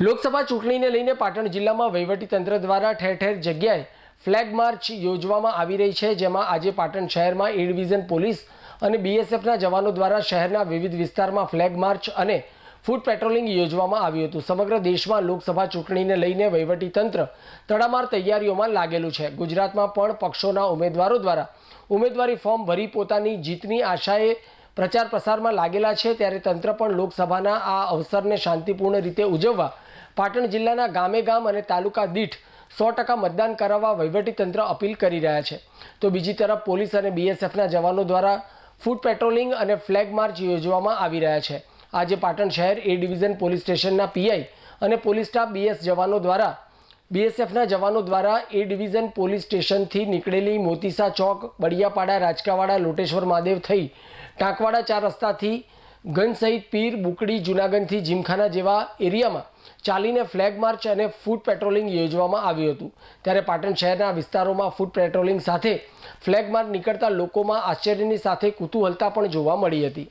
લોકસભા ચૂંટણીને લઈને પાટણ જિલ્લામાં વહીવટીતંત્ર દ્વારા ઠેર ઠેર જગ્યાએ ફ્લેગ માર્ચ યોજવામાં આવી રહી છે, જેમાં આજે પાટણ શહેરમાં એ ડિવિઝન પોલીસ અને બીએસએફના જવાનો દ્વારા શહેરના વિવિધ વિસ્તારમાં ફ્લેગ માર્ચ અને ફૂટ પેટ્રોલિંગ યોજવામાં આવ્યું હતું. સમગ્ર દેશમાં લોકસભા ચૂંટણીને લઈને વહીવટીતંત્ર તડામાર તૈયારીઓમાં લાગેલું છે. ગુજરાતમાં પણ પક્ષોના ઉમેદવારો દ્વારા ઉમેદવારી ફોર્મ ભરી પોતાની જીતની આશાએ પ્રચાર પ્રસારમાં લાગેલા છે. ત્યારે તંત્ર પણ લોકસભાના આ અવસરને શાંતિપૂર્ણ રીતે ઉજવવા પાટણ જિલ્લાના ગામે ગામ અને તાલુકા દીઠ સો ટકા મતદાન કરાવવા વહીવટીતંત્ર અપીલ કરી રહ્યા છે. તો બીજી તરફ પોલીસ અને બીએસએફના જવાનો દ્વારા ફૂટ પેટ્રોલિંગ અને ફ્લેગ માર્ચ યોજવામાં આવી રહ્યા છે. આજે પાટણ શહેર એ ડિવિઝન પોલીસ સ્ટેશનના પીઆઈ અને પોલીસ સ્ટાફ બીએસ જવાનો દ્વારા બીએસએફના જવાનો દ્વારા એ ડિવિઝન પોલીસ સ્ટેશનથી નીકળેલી મોતીસા ચોક, બળિયાપાડા, રાજકાવાડા, લોટેશ્વર મહાદેવ થઈ ટાંકવાડા ચાર રસ્તાથી ગંજ સહિત પીર, બુકડી જુનાગંજથી જીમખાના જેવા એરિયામાં ચાલીને ફ્લેગ માર્ચ અને ફૂડ પેટ્રોલિંગ યોજવામાં આવ્યું હતું. ત્યારે પાટણ શહેરના વિસ્તારોમાં ફૂડ પેટ્રોલિંગ સાથે ફ્લેગ માર્ચ નીકળતા લોકોમાં આશ્ચર્યની સાથે કુતૂહલતા પણ જોવા મળી હતી.